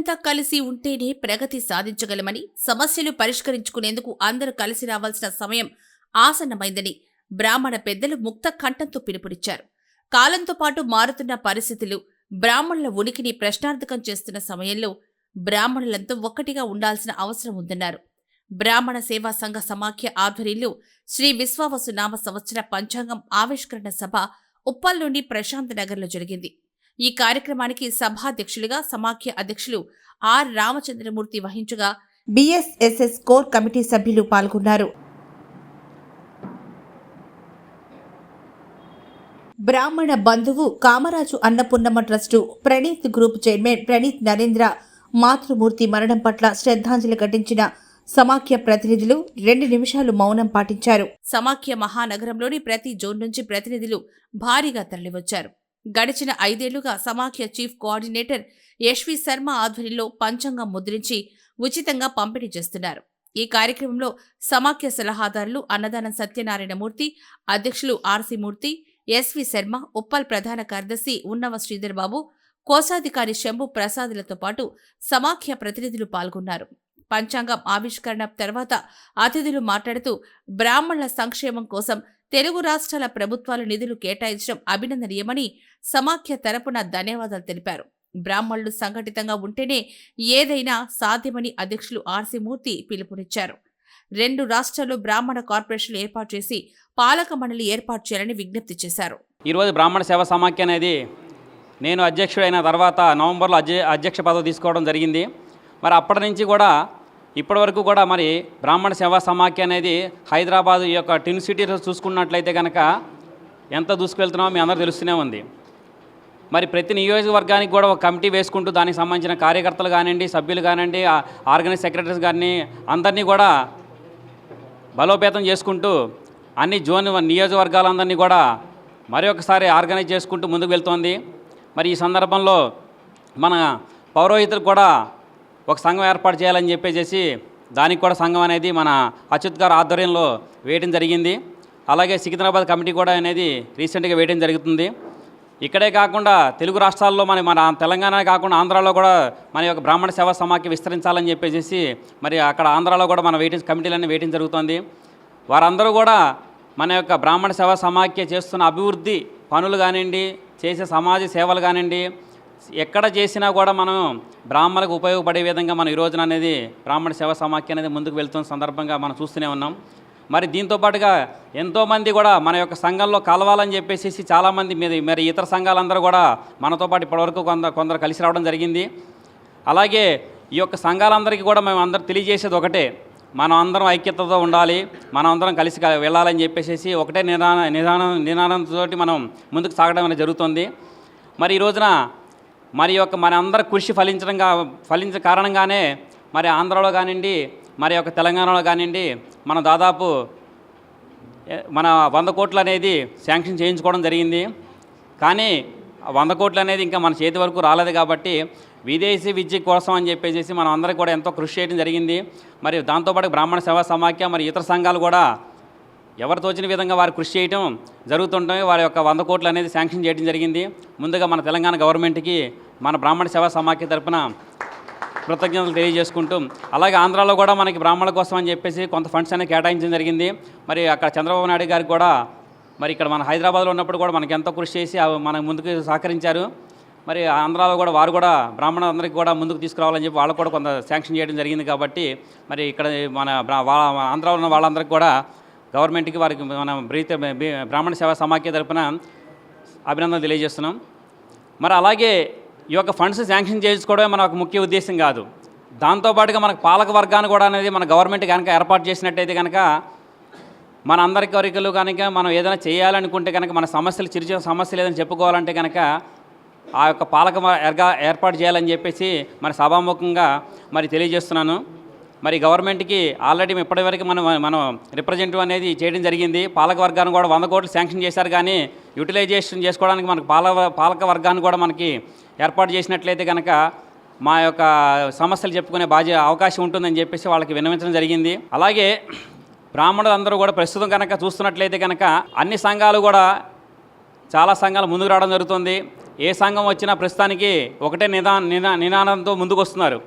బ్రాహ్మణులంతా కలిసి ఉంటేనే ప్రగతి సాధించగలమని సమస్యలు పరిష్కరించుకునేందుకు అందరూ కలిసి రావాల్సిన సమయం ఆసన్నమైందని బ్రాహ్మణ పెద్దలు ముక్త కంఠంతో పిలుపునిచ్చారు. కాలంతో పాటు మారుతున్న పరిస్థితులు బ్రాహ్మణుల ఉనికిని ప్రశ్నార్థకం చేస్తున్న సమయంలో బ్రాహ్మణులంతా ఒక్కటిగా ఉండాల్సిన అవసరం ఉందన్నారు. బ్రాహ్మణ సేవా సంఘ సమాఖ్య ఆధ్వర్యంలో శ్రీ విశ్వావసు నామ సంవత్సర పంచాంగం ఆవిష్కరణ సభ ఉప్పల్లోని ప్రశాంత్ నగర్లో జరిగింది. ఈ కార్యక్రమానికి సభాధ్యక్షులుగా సమాఖ్య అధ్యక్షులు ఆర్ రామచంద్రమూర్తి వహించగా బిఎస్ఎస్ఎస్ కోర్ కమిటీ సభ్యులు పాల్గొన్నారు. బ్రాహ్మణ బంధువు Kamaraju Annapurnamma trust Praneeth group chairman Praneeth Narendra మాతృమూర్తి మరణం పట్ల శ్రద్ధాంజలి ఘటించిన సమాఖ్య ప్రతినిధులు రెండు నిమిషాలు మౌనం పాటించారు. సమాఖ్య మహానగరంలోని ప్రతి జోన్ నుంచి ప్రతినిధులు భారీగా తరలివచ్చారు. గడిచిన ఐదేళ్ళుగా సమాఖ్య చీఫ్ కోఆర్డినేటర్ యశ్వి శర్మ ఆధ్వర్యంలో పంచాంగం ముద్రించి ఉచితంగా పంపిణీ చేస్తున్నారు. ఈ కార్యక్రమంలో సమాఖ్య సలహాదారులు అన్నదానం సత్యనారాయణమూర్తి అధ్యక్షులు ఆర్సి మూర్తి ఎస్వి శర్మ ఉప్పల్ ప్రధాన కార్యదర్శి ఉన్నవ శ్రీధర్ బాబు కోశాధికారి శంభు ప్రసాదులతో పాటు సమాఖ్య ప్రతినిధులు పాల్గొన్నారు. పంచాంగం ఆవిష్కరణ తర్వాత అతిథులు మాట్లాడుతూ బ్రాహ్మణుల సంక్షేమం కోసం తెలుగు రాష్ట్రాల ప్రభుత్వాలు నిధులు కేటాయించడం అభినందనీయమని సమాఖ్య తరపున ధన్యవాదాలు తెలిపారు. బ్రాహ్మణులు సంఘటితంగా ఉంటేనే ఏదైనా సాధ్యమని అధ్యక్షులు ఆర్సి మూర్తి పిలుపునిచ్చారు. రెండు రాష్ట్రాలు బ్రాహ్మణ కార్పొరేషన్లు ఏర్పాటు చేసి పాలక మండలి ఏర్పాటు చేయాలని విజ్ఞప్తి చేశారు. ఈరోజు బ్రాహ్మణ సేవ సమాఖ్య అనేది నేను అధ్యక్షుడైన తర్వాత నవంబర్లో అధ్య అధ్యక్ష పదవి తీసుకోవడం జరిగింది. మరి అప్పటి నుంచి కూడా ఇప్పటివరకు కూడా మరి బ్రాహ్మణ సేవా సమాఖ్య అనేది హైదరాబాద్ ఈ యొక్క టిన్ సిటీలో చూసుకున్నట్లయితే కనుక ఎంత దూసుకెళ్తున్నామో మీ అందరూ తెలుస్తూనే ఉంది. మరి ప్రతి నియోజకవర్గానికి కూడా ఒక కమిటీ వేసుకుంటూ దానికి సంబంధించిన కార్యకర్తలు కానివ్వండి సభ్యులు కానివ్వండి ఆర్గనైజ్ సెక్రటరీస్ కానీ అందరినీ కూడా బలోపేతం చేసుకుంటూ అన్ని జోన్ నియోజకవర్గాలందరినీ కూడా మరి ఒకసారి ఆర్గనైజ్ చేసుకుంటూ ముందుకు వెళ్తోంది. మరి ఈ సందర్భంలో మన పౌరోహితులు కూడా ఒక సంఘం ఏర్పాటు చేయాలని చెప్పేసి దానికి కూడా సంఘం అనేది మన అచ్యుత్ గారు ఆధ్వర్యంలో వేయడం జరిగింది. అలాగే సికింద్రాబాద్ కమిటీ కూడా అనేది రీసెంట్గా వేయడం జరుగుతుంది. ఇక్కడే కాకుండా తెలుగు రాష్ట్రాల్లో మన మన తెలంగాణ కాకుండా ఆంధ్రాలో కూడా మన యొక్క బ్రాహ్మణ సేవా సమాఖ్య విస్తరించాలని చెప్పేసి మరి అక్కడ ఆంధ్రాలో కూడా మన వెయిటింగ్ కమిటీలన్నీ వేయటం జరుగుతుంది. వారందరూ కూడా మన యొక్క బ్రాహ్మణ సేవా సమాఖ్య చేస్తున్న అభివృద్ధి పనులు కానివ్వండి చేసే సమాజ సేవలు కానివ్వండి ఎక్కడ చేసినా కూడా మనం బ్రాహ్మణులకు ఉపయోగపడే విధంగా మనం ఈ రోజున అనేది బ్రాహ్మణ సేవ సమాఖ్య అనేది ముందుకు వెళ్తున్న సందర్భంగా మనం చూస్తూనే ఉన్నాం. మరి దీంతో పాటుగా ఎంతోమంది కూడా మన యొక్క సంఘంలో కలవాలని చెప్పేసి చాలామంది మీద మరి ఇతర సంఘాలందరూ కూడా మనతో పాటు ఇప్పటివరకు కొందరు కొందరు కలిసి రావడం జరిగింది. అలాగే ఈ యొక్క సంఘాలందరికీ కూడా మేము అందరం తెలియజేసేది ఒకటే మనం అందరం ఐక్యతతో ఉండాలి మనం అందరం కలిసి వెళ్ళాలని చెప్పేసి ఒకటే నిదాన నిదానం నిదానంతో మనం ముందుకు సాగడం అనేది జరుగుతుంది. మరి ఈ రోజున మరి యొక్క మన అందరి కృషి ఫలించడంగా ఫలించే కారణంగానే మరి ఆంధ్రలో కానివ్వండి మరి యొక్క తెలంగాణలో కానివ్వండి మనం దాదాపు మన వంద కోట్లు అనేది శాంక్షన్ చేయించుకోవడం జరిగింది. కానీ వంద కోట్లు అనేది ఇంకా మన చేతి వరకు రాలేదు కాబట్టి విదేశీ విద్య కోసం అని చెప్పేసి మనం అందరం కూడా ఎంతో కృషి చేయడం జరిగింది. మరి దాంతోపాటు బ్రాహ్మణ సేవా సమాఖ్య మరి ఇతర సంఘాలు కూడా ఎవరు తోచిన విధంగా వారు కృషి చేయటం జరుగుతుంటాయి వారి యొక్క వంద కోట్లు అనేది శాంక్షన్ చేయడం జరిగింది. ముందుగా మన తెలంగాణ గవర్నమెంట్కి మన బ్రాహ్మణ సేవా సమాఖ్య తరపున కృతజ్ఞతలు తెలియజేసుకుంటూ అలాగే ఆంధ్రాలో కూడా మనకి బ్రాహ్మణుల కోసం అని చెప్పేసి కొంత ఫండ్స్ అనేది కేటాయించడం జరిగింది. మరి అక్కడ చంద్రబాబు నాయుడు గారికి కూడా మరి ఇక్కడ మన హైదరాబాద్లో ఉన్నప్పుడు కూడా మనకి ఎంతో కృషి చేసి అవి మన ముందుకు సహకరించారు. మరి ఆంధ్రాలో కూడా వారు కూడా బ్రాహ్మణులందరికీ కూడా ముందుకు తీసుకురావాలని చెప్పి వాళ్ళకు కూడా కొంత శాంక్షన్ చేయడం జరిగింది కాబట్టి మరి ఇక్కడ మన బ్రా- వాళ్ళ ఆంధ్రాలో ఉన్న వాళ్ళందరికీ కూడా గవర్నమెంట్కి వారికి మన బ్రీత బ్రాహ్మణ సేవా సమాఖ్య తరపున అభినందనలు తెలియజేస్తున్నాం. మరి అలాగే ఈ యొక్క ఫండ్స్ శాంక్షన్ చేసుకోవడమే మన ఒక ముఖ్య ఉద్దేశం కాదు. దాంతోపాటుగా మనకు పాలక వర్గాన్ని కూడా అనేది మన గవర్నమెంట్ కనుక ఏర్పాటు చేసినట్టయితే కనుక మన అందరి కోరికలు కనుక మనం ఏదైనా చేయాలనుకుంటే కనుక మన సమస్యలు చిరు సమస్యలు ఏదైనా చెప్పుకోవాలంటే కనుక ఆ యొక్క పాలక ఏర్పాటు చేయాలని చెప్పేసి మరి సభాముఖంగా మరి తెలియజేస్తున్నాను. మరి గవర్నమెంట్కి ఆల్రెడీ ఇప్పటివరకు మనం మనం రిప్రజెంటివ్ అనేది చేయడం జరిగింది. పాలక వర్గాన్ని కూడా వంద కోట్లు శాంక్షన్ చేశారు కానీ యూటిలైజేషన్ చేసుకోవడానికి మనకు పాల పాలక వర్గాన్ని కూడా మనకి ఏర్పాటు చేసినట్లయితే కనుక మా యొక్క సమస్యలు చెప్పుకునే బాధ్య అవకాశం ఉంటుందని చెప్పేసి వాళ్ళకి విన్నవించడం జరిగింది. అలాగే బ్రాహ్మణులందరూ కూడా ప్రస్తుతం కనుక చూస్తున్నట్లయితే కనుక అన్ని సంఘాలు కూడా చాలా సంఘాలు ముందుకు రావడం జరుగుతుంది. ఏ సంఘం వచ్చినా ప్రస్తుతానికి ఒకటే నిదా నినా నినాదంతో ముందుకు వస్తున్నారు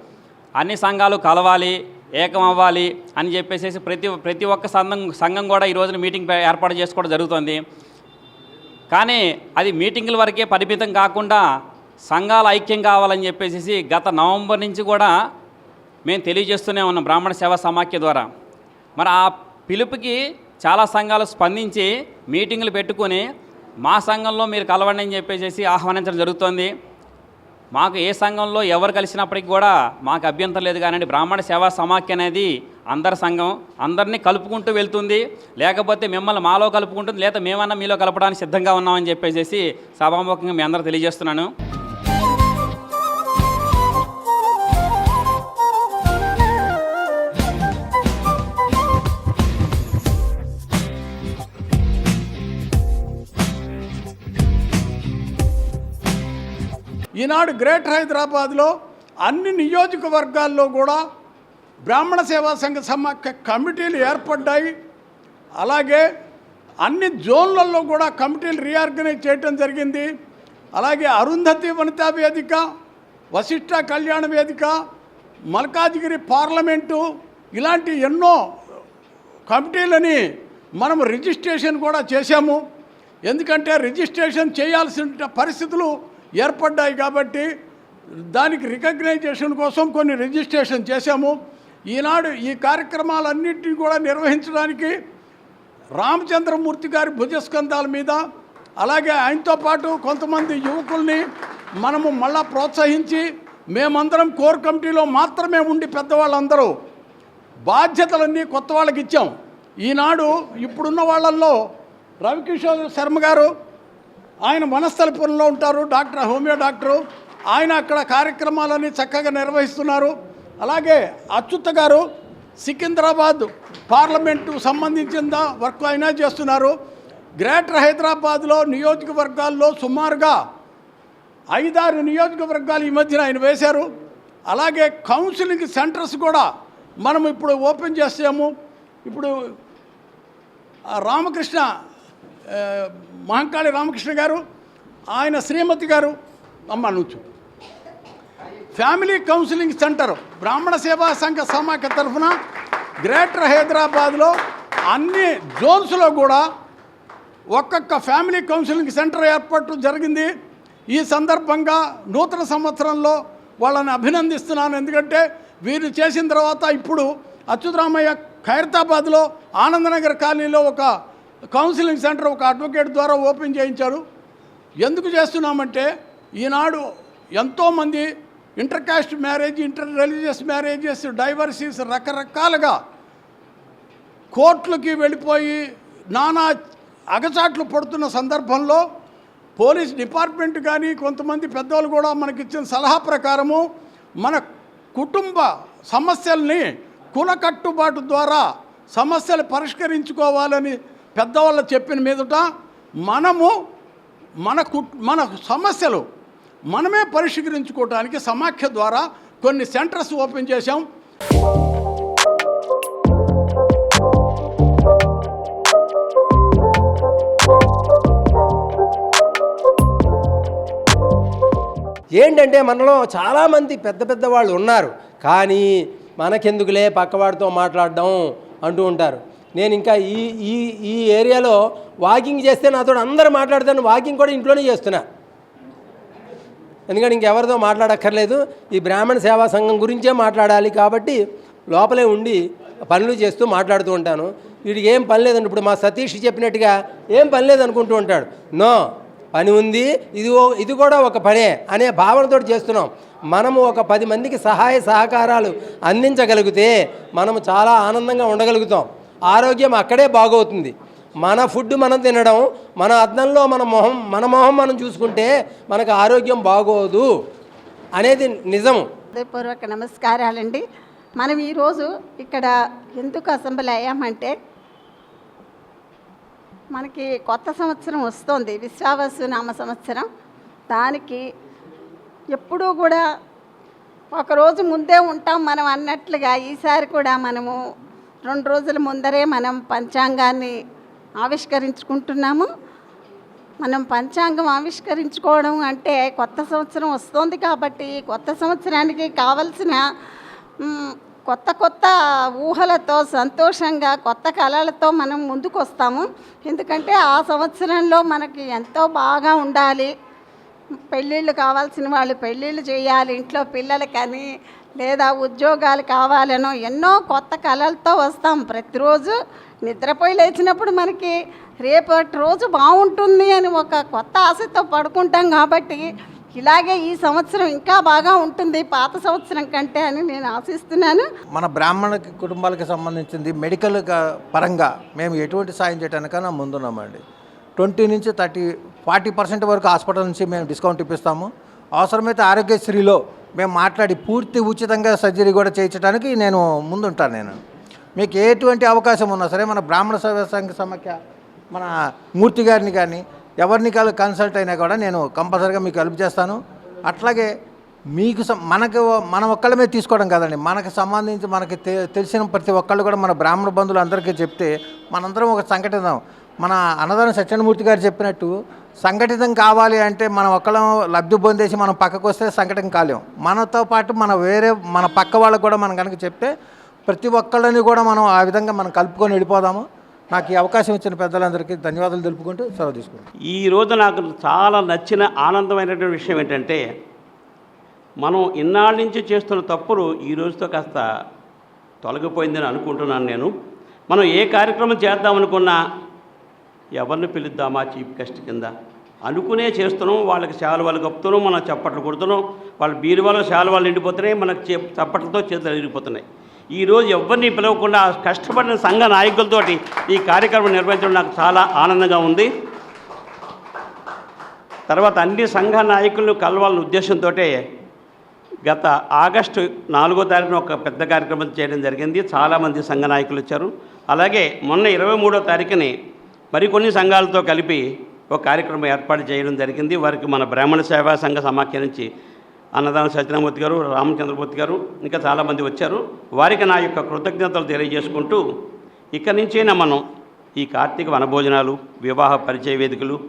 అన్ని సంఘాలు కలవాలి. ఏకం అవ్వాలి అని చెప్పేసి ప్రతి ప్రతి ఒక్క సంఘం సంఘం కూడా ఈ రోజున మీటింగ్ ఏర్పాటు చేసుకోవడం జరుగుతుంది. కానీ అది మీటింగుల వరకే పరిమితం కాకుండా సంఘాల ఐక్యం కావాలని చెప్పేసి గత నవంబర్ నుంచి కూడా మేము తెలియజేస్తూనే ఉన్నాం బ్రాహ్మణ సేవా సమాఖ్య ద్వారా. మరి ఆ పిలుపుకి చాలా సంఘాలు స్పందించి మీటింగులు పెట్టుకొని మా సంఘంలో మీరు కలవండి అని చెప్పేసి ఆహ్వానించడం జరుగుతోంది. మాకు ఏ సంఘంలో ఎవరు కలిసినప్పటికీ కూడా మాకు అభ్యంతరం లేదు కానీ బ్రాహ్మణ సేవా సమాఖ్య అనేది అందరి సంఘం. అందరినీ కలుపుకుంటూ వెళ్తుంది. లేకపోతే మిమ్మల్ని మాలో కలుపుకుంటుంది. లేదా మేమన్నా మీలో కలపడానికి సిద్ధంగా ఉన్నామని చెప్పేసి సభాముఖంగా మీ అందరూ తెలియజేస్తున్నాను. ఈనాడు గ్రేటర్ హైదరాబాద్లో అన్ని నియోజకవర్గాల్లో కూడా బ్రాహ్మణ సేవా సంఘ సమాఖ్య కమిటీలు ఏర్పడ్డాయి. అలాగే అన్ని జోన్లలో కూడా కమిటీలు రీఆర్గనైజ్ చేయడం జరిగింది. అలాగే అరుంధతి వనితా వేదిక వశిష్ఠ కళ్యాణ వేదిక మల్కాజిగిరి పార్లమెంటు ఇలాంటి ఎన్నో కమిటీలని మనం రిజిస్ట్రేషన్ కూడా చేశాము. ఎందుకంటే రిజిస్ట్రేషన్ చేయాల్సిన పరిస్థితులు ఏర్పడ్డాయి కాబట్టి దానికి రికగ్నైజేషన్ కోసం కొన్ని రిజిస్ట్రేషన్ చేశాము. ఈనాడు ఈ కార్యక్రమాలన్నింటినీ కూడా నిర్వహించడానికి రామచంద్రమూర్తి గారి భుజస్కంధాల మీద అలాగే ఆయనతో పాటు కొంతమంది యువకుల్ని మనము మళ్ళా ప్రోత్సహించి మేమందరం కోర్ కమిటీలో మాత్రమే ఉండి పెద్దవాళ్ళందరూ బాధ్యతలన్నీ కొత్త వాళ్ళకి ఇచ్చాం. ఈనాడు ఇప్పుడున్న వాళ్ళల్లో రవికిషోర్ శర్మ గారు ఆయన వనస్థలపురంలో ఉంటారు డాక్టర్ హోమియో డాక్టరు. ఆయన అక్కడ కార్యక్రమాలని చక్కగా నిర్వహిస్తున్నారు. అలాగే అచ్యుత గారు సికింద్రాబాద్ పార్లమెంటు సంబంధించిన వర్క్ అయినా చేస్తున్నారు. గ్రేటర్ హైదరాబాద్లో నియోజకవర్గాల్లో సుమారుగా ఐదారు నియోజకవర్గాలు ఈ మధ్యన ఆయన వేశారు. అలాగే కౌన్సిలింగ్ సెంటర్స్ కూడా మనం ఇప్పుడు ఓపెన్ చేసాము ఇప్పుడు రామకృష్ణ మహంకాళి రామకృష్ణ గారు ఆయన శ్రీమతి గారు అమ్మ నుంచు. ఫ్యామిలీ కౌన్సిలింగ్ సెంటర్ బ్రాహ్మణ సేవా సంఘ సమాఖ్య తరఫున గ్రేటర్ హైదరాబాద్లో అన్ని జోన్స్లో కూడా ఒక్కొక్క ఫ్యామిలీ కౌన్సిలింగ్ సెంటర్ ఏర్పాటు జరిగింది. ఈ సందర్భంగా నూతన సంవత్సరంలో వాళ్ళని అభినందిస్తున్నాను. ఎందుకంటే వీరు చేసిన తర్వాత ఇప్పుడు అచ్యుతరామయ్య ఖైరతాబాద్లో ఆనందనగర్ కాలనీలో ఒక కౌన్సిలింగ్ సెంటర్ ఒక అడ్వకేట్ ద్వారా ఓపెన్ చేయించారు. ఎందుకు చేస్తున్నామంటే ఈనాడు ఎంతోమంది inter caste marriage inter religious marriages divorces రకరకాలుగా కోర్టులకి వెళ్ళిపోయి నానా అగచాట్లు పడుతున్న సందర్భంలో పోలీస్ డిపార్ట్మెంట్ కానీ కొంతమంది పెద్దవాళ్ళు కూడా మనకిచ్చిన సలహా ప్రకారము మన కుటుంబ సమస్యల్ని కుల కట్టుబాటు ద్వారా సమస్యలు పరిష్కరించుకోవాలని పెద్దవాళ్ళు చెప్పిన మీదట మనము మన మన సమస్యలు మనమే పరిష్కరించుకోవడానికి సమాఖ్య ద్వారా కొన్ని సెంటర్స్ ఓపెన్ చేశాం. ఏంటంటే మనలో చాలామంది పెద్ద పెద్ద వాళ్ళు ఉన్నారు. కానీ మనకెందుకులే పక్కవాడితో మాట్లాడడం అంటూ ఉంటారు. నేను ఇంకా ఈ ఈ ఈ ఏరియాలో వాకింగ్ చేస్తే నాతో అందరూ మాట్లాడతాను వాకింగ్ కూడా ఇంట్లోనే చేస్తున్నా. ఎందుకంటే ఇంకెవరితో మాట్లాడక్కర్లేదు. ఈ బ్రాహ్మణ సేవా సంఘం గురించే మాట్లాడాలి కాబట్టి లోపలే ఉండి పనులు చేస్తూ మాట్లాడుతూ ఉంటాను. వీడికి ఏం పని లేదండి. ఇప్పుడు మా సతీష్ చెప్పినట్టుగా ఏం పని లేదనుకుంటూ ఉంటాడు. నో పని ఉంది. ఇది ఇది కూడా ఒక పనే అనే భావనతో చేస్తున్నాం. మనము ఒక పది మందికి సహాయ సహకారాలు అందించగలిగితే మనము చాలా ఆనందంగా ఉండగలుగుతాం. ఆరోగ్యం అక్కడే బాగవుతుంది. మన ఫుడ్ మనం తినడం మన అద్దంలో మన మొహం మన మొహం మనం చూసుకుంటే మనకు ఆరోగ్యం బాగోదు అనేది నిజం హృదయపూర్వక నమస్కారాలండి. మనం ఈరోజు ఇక్కడ ఎందుకు అసెంబ్లీ అయ్యామంటే మనకి కొత్త సంవత్సరం వస్తుంది విశ్వావసు నామ సంవత్సరం. దానికి ఎప్పుడూ కూడా ఒకరోజు ముందే ఉంటాం మనం అన్నట్లుగా ఈసారి కూడా మనము రెండు రోజుల ముందరే మనం పంచాంగాన్ని ఆవిష్కరించుకుంటున్నాము. మనం పంచాంగం ఆవిష్కరించుకోవడం అంటే కొత్త సంవత్సరం వస్తుంది కాబట్టి కొత్త సంవత్సరానికి కావలసిన కొత్త కొత్త ఊహలతో సంతోషంగా కొత్త కళలతో మనం ముందుకు వస్తాము ఎందుకంటే ఆ సంవత్సరంలో మనకి ఎంతో బాగా ఉండాలి. పెళ్ళిళ్ళు కావాల్సిన వాళ్ళు పెళ్ళిళ్ళు చేయాలి. ఇంట్లో పిల్లలకని లేదా ఉద్యోగాలు కావాలనో ఎన్నో కొత్త కళలతో వస్తాం. ప్రతిరోజు నిద్రపోయి లేచినప్పుడు మనకి రేపటి రోజు బాగుంటుంది అని ఒక కొత్త ఆశతో పడుకుంటాం కాబట్టి ఇలాగే ఈ సంవత్సరం ఇంకా బాగా ఉంటుంది పాత సంవత్సరం కంటే అని నేను ఆశిస్తున్నాను. మన బ్రాహ్మణ కుటుంబాలకు సంబంధించింది మెడికల్ పరంగా మేము ఎటువంటి సాయం చేయడానికైనా ముందున్నామండి ట్వంటీ నుంచి థర్టీ ఫార్టీ పర్సెంట్ వరకు హాస్పిటల్ నుంచి మేము డిస్కౌంట్ ఇప్పిస్తాము. అవసరమైతే ఆరోగ్యశ్రీలో మేము మాట్లాడి పూర్తి ఉచితంగా సర్జరీ కూడా చేయించడానికి నేను ముందుంటాను నేను. మీకు ఎటువంటి అవకాశం ఉన్నా సరే మన బ్రాహ్మణ సేవా సంఘ సమాఖ్య మన మూర్తి గారిని కానీ ఎవరిని కాదు కన్సల్ట్ అయినా కూడా నేను కంపల్సరీగా మీకు హెల్ప్ చేస్తాను. అట్లాగే మీకు మనకు మన ఒక్కళ్ళమే తీసుకోవడం కాదండి. మనకు సంబంధించి మనకి తె- తెలిసిన ప్రతి ఒక్కళ్ళు కూడా మన బ్రాహ్మణ బంధువులు అందరికీ చెప్తే మనందరం ఒక సంఘటన. మన అన్నదాన సత్యనమూర్తి గారు చెప్పినట్టు సంఘటితం కావాలి అంటే మనం ఒక్కళ్ళం లబ్ధి పొందేసి మనం పక్కకు వస్తే సంఘటన కాలేం. మనతో పాటు మన వేరే మన పక్క వాళ్ళకు కూడా మనం కనుక చెప్తే ప్రతి ఒక్కళ్ళని కూడా మనం ఆ విధంగా మనం కలుపుకొని వెళ్ళిపోదాము. నాకు ఈ అవకాశం ఇచ్చిన పెద్దలందరికీ ధన్యవాదాలు తెలుపుకుంటూ సెలవు తీసుకుంటాం ఈ రోజు నాకు చాలా నచ్చిన ఆనందమైనటువంటి విషయం ఏంటంటే మనం ఇన్నాళ్ళ నుంచి చేస్తున్న తప్పులు ఈ రోజుతో కాస్త తొలగిపోయిందని అనుకుంటున్నాను నేను. మనం ఏ కార్యక్రమం చేద్దామనుకున్నా ఎవరిని పిలుద్దామా చీఫ్ గెస్ట్ కింద? అనుకునే చేస్తున్నాం వాళ్ళకి శాలువాలు కప్పుతున్నాం మనం చప్పట్లు కొడుతున్నాం వాళ్ళ బీరువాలో శాలువాలు నిండిపోతున్నాయి మనకు చే చప్పట్లతో చేతులు విరిగిపోతున్నాయి ఈరోజు ఎవరిని పిలవకుండా కష్టపడిన సంఘ నాయకులతోటి ఈ కార్యక్రమం నిర్వహించడం నాకు చాలా ఆనందంగా ఉంది. తర్వాత అన్ని సంఘ నాయకులను కలవాలన్న ఉద్దేశంతో గత ఆగస్టు నాలుగో తారీఖున ఒక పెద్ద కార్యక్రమం చేయడం జరిగింది. చాలామంది సంఘ నాయకులు వచ్చారు. అలాగే మొన్న ఇరవై మూడో తారీఖుని మరికొన్ని సంఘాలతో కలిపి ఒక కార్యక్రమం ఏర్పాటు చేయడం జరిగింది. వారికి మన బ్రాహ్మణ సేవా సంఘ సమాఖ్య నుంచి అన్నదాన సత్యనామూర్తి గారు రామచంద్రమూర్తి గారు ఇంకా చాలామంది వచ్చారు. వారికి నా యొక్క కృతజ్ఞతలు తెలియజేసుకుంటూ ఇక్కడి నుంచైనా మనం ఈ కార్తీక వనభోజనాలు వివాహ పరిచయ వేదికలు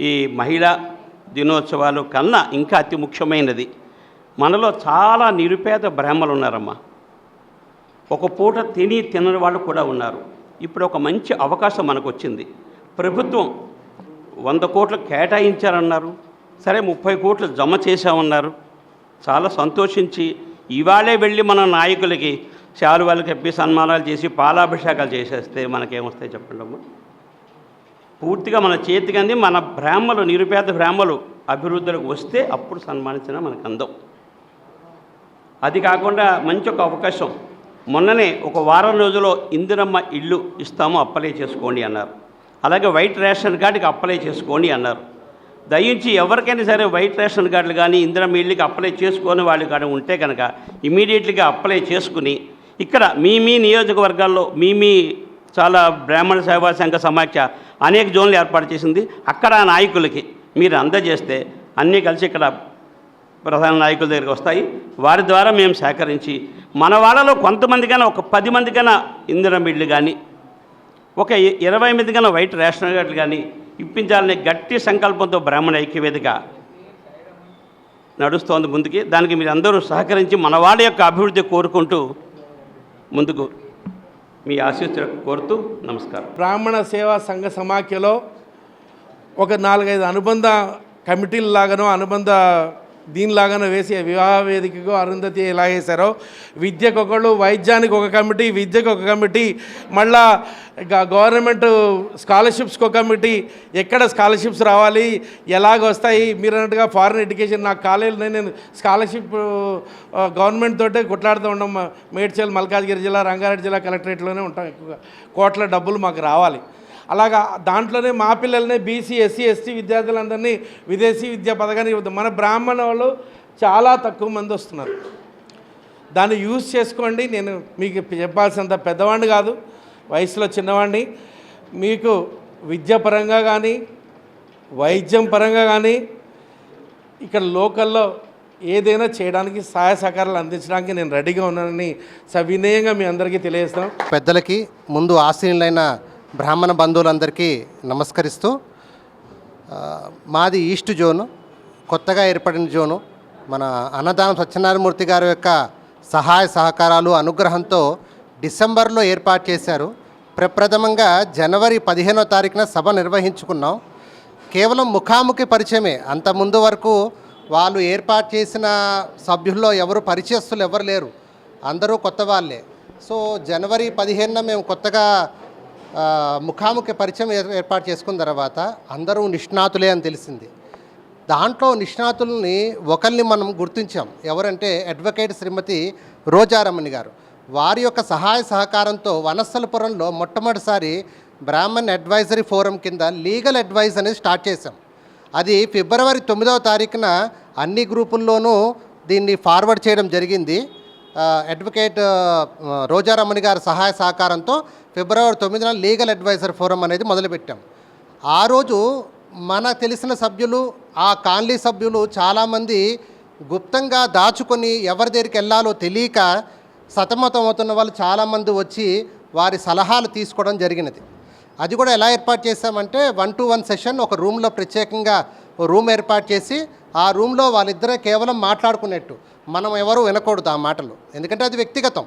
ఈ మహిళా దినోత్సవాలు కన్నా ఇంకా అతి ముఖ్యమైనది. మనలో చాలా నిరుపేద బ్రాహ్మలు ఉన్నారమ్మా. ఒక పూట తిని తినని వాళ్ళు కూడా ఉన్నారు. ఇప్పుడు ఒక మంచి అవకాశం మనకు వచ్చింది ప్రభుత్వం వంద కోట్లు కేటాయించారన్నారు. సరే ముప్పై కోట్లు జమ చేశామన్నారు. చాలా సంతోషించి ఇవాళే వెళ్ళి మన నాయకులకి శాలువాలు కప్పి సన్మానాలు చేసి పాలాభిషేకాలు చేసేస్తే మనకేమొస్తాయి చెప్పండి అమ్మా? పూర్తిగా మన చేతికి అంది మన బ్రాహ్మలు నిరుపేద బ్రాహ్మలు అభివృద్ధులకు వస్తే అప్పుడు సన్మానించిన మనకు అందం. అది కాకుండా మంచి ఒక అవకాశం. మొన్ననే ఒక వారం రోజుల్లో ఇందిరమ్మ ఇల్లు ఇస్తాము అప్లై చేసుకోండి అన్నారు. అలాగే వైట్ రేషన్ కార్డుకి అప్లై చేసుకోండి అన్నారు. దయించి ఎవరికైనా సరే వైట్ రేషన్ కార్డులు కానీ ఇందిరా ఇల్లుకి అప్లై చేసుకొని వాళ్ళు కానీ ఉంటే కనుక ఇమీడియట్లీగా అప్లై చేసుకుని ఇక్కడ మీ మీ నియోజకవర్గాల్లో మీ మీ చాలా బ్రాహ్మణ సేవా సంఘ సమాఖ్య అనేక జోన్లు ఏర్పాటు చేసింది. అక్కడ ఆ నాయకులకి మీరు అందజేస్తే అన్నీ కలిసి ఇక్కడ ప్రధాన నాయకుల దగ్గరికి వస్తాయి. వారి ద్వారా మేము సేకరించి మన వాళ్ళలో కొంతమందికైనా ఒక పది మందికైనా ఇందిరా బిడ్లు కానీ ఒక ఇరవై ఎనిమిది గల వైట్ రేషన్ కార్డులు కానీ ఇప్పించాలనే గట్టి సంకల్పంతో బ్రాహ్మణ ఐక్యవేదిక నడుస్తోంది ముందుకి. దానికి మీరు అందరూ సహకరించి మన వాళ్ళ యొక్క అభివృద్ధి కోరుకుంటూ ముందుకు మీ ఆశీస్సులు కోరుతూ నమస్కారం. బ్రాహ్మణ సేవా సంఘ సమాఖ్యలో ఒక నాలుగైదు అనుబంధ కమిటీలలాగానో అనుబంధ దీనిలాగానే వేసి వివాహ వేదికకు అరుంధతి ఎలా వేశారో విద్యకు ఒకళ్ళు వైద్యానికి ఒక కమిటీ విద్యకు ఒక కమిటీ మళ్ళా ఇక గవర్నమెంట్ స్కాలర్షిప్స్కి ఒక కమిటీ ఎక్కడ స్కాలర్షిప్స్ రావాలి ఎలాగ వస్తాయి మీరు అన్నట్టుగా ఫారిన్ ఎడ్యుకేషన్ నాకు కాలేజీలో నేను స్కాలర్షిప్ గవర్నమెంట్ తోటే కొట్లాడుతూ ఉన్నాం మేడ్చల్ మల్కాజ్గిరి జిల్లా రంగారెడ్డి జిల్లా కలెక్టరేట్లోనే ఉంటాం ఎక్కువగా. కోట్ల డబ్బులు మాకు రావాలి. అలాగా దాంట్లోనే మా పిల్లల్ని బీసీ ఎస్సీ ఎస్టీ విద్యార్థులందరినీ విదేశీ విద్యా పథకానికి ఇవ్వద్దు. మన బ్రాహ్మణ వాళ్ళు చాలా తక్కువ మంది వస్తున్నారు. దాన్ని యూజ్ చేసుకోండి. నేను మీకు చెప్పాల్సినంత పెద్దవాడిని కాదు వయసులో చిన్నవాడిని. మీకు విద్యాపరంగా కానీ వైద్యం పరంగా కానీ ఇక్కడ లోకల్లో ఏదైనా చేయడానికి సహాయ సహకారాలు అందించడానికి నేను రెడీగా ఉన్నానని సవినయంగా మీ అందరికీ తెలియజేస్తాం పెద్దలకి ముందు ఆశీనులైన బ్రాహ్మణ బంధువులందరికీ నమస్కరిస్తూ మాది ఈస్ట్ జోను కొత్తగా ఏర్పడిన జోను. మన అన్నదానం సత్యనారాయణమూర్తి గారి యొక్క సహాయ సహకారాలు అనుగ్రహంతో డిసెంబర్లో ఏర్పాటు చేశారు. ప్రప్రథమంగా జనవరి పదిహేనో తారీఖున సభ నిర్వహించుకున్నాం. కేవలం ముఖాముఖి పరిచయమే. అంత ముందు వరకు వాళ్ళు ఏర్పాటు చేసిన సభ్యుల్లో ఎవరు పరిచయస్తులు ఎవరు లేరు. అందరూ కొత్త వాళ్ళే. సో జనవరి పదిహేనున మేము కొత్తగా ముఖాముఖి పరిచయం ఏర్- ఏర్పాటు చేసుకున్న తర్వాత అందరూ నిష్ణాతులే అని తెలిసింది. దాంట్లో నిష్ణాతుల్ని ఒకరిని మనం గుర్తించాం. ఎవరంటే అడ్వకేట్ శ్రీమతి రోజారమణి గారు. వారి యొక్క సహాయ సహకారంతో వనస్థలపురంలో మొట్టమొదటిసారి బ్రాహ్మణ్ అడ్వైజరీ ఫోరం కింద లీగల్ అడ్వైజ్ అనేది స్టార్ట్ చేశాం. అది ఫిబ్రవరి తొమ్మిదవ తారీఖున అన్ని గ్రూపుల్లోనూ దీన్ని ఫార్వర్డ్ చేయడం జరిగింది. అడ్వకేట్ రోజారమణి గారి సహాయ సహకారంతో ఫిబ్రవరి తొమ్మిదిన లీగల్ అడ్వైజర్ ఫోరం అనేది మొదలుపెట్టాం. ఆ రోజు మన తెలిసిన సభ్యులు ఆ కాన్లీ సభ్యులు చాలామంది గుప్తంగా దాచుకొని ఎవరి దగ్గరికి వెళ్ళాలో తెలియక సతమతం అవుతున్న వాళ్ళు చాలామంది వచ్చి వారి సలహాలు తీసుకోవడం జరిగినది. అది కూడా ఎలా ఏర్పాటు చేశామంటే వన్ టు వన్ సెషన్ ఒక రూమ్లో ప్రత్యేకంగా రూమ్ ఏర్పాటు చేసి ఆ రూమ్లో వాళ్ళిద్దరే కేవలం మాట్లాడుకునేట్టు మనం ఎవరు వినకూడదు ఆ మాటలు. ఎందుకంటే అది వ్యక్తిగతం.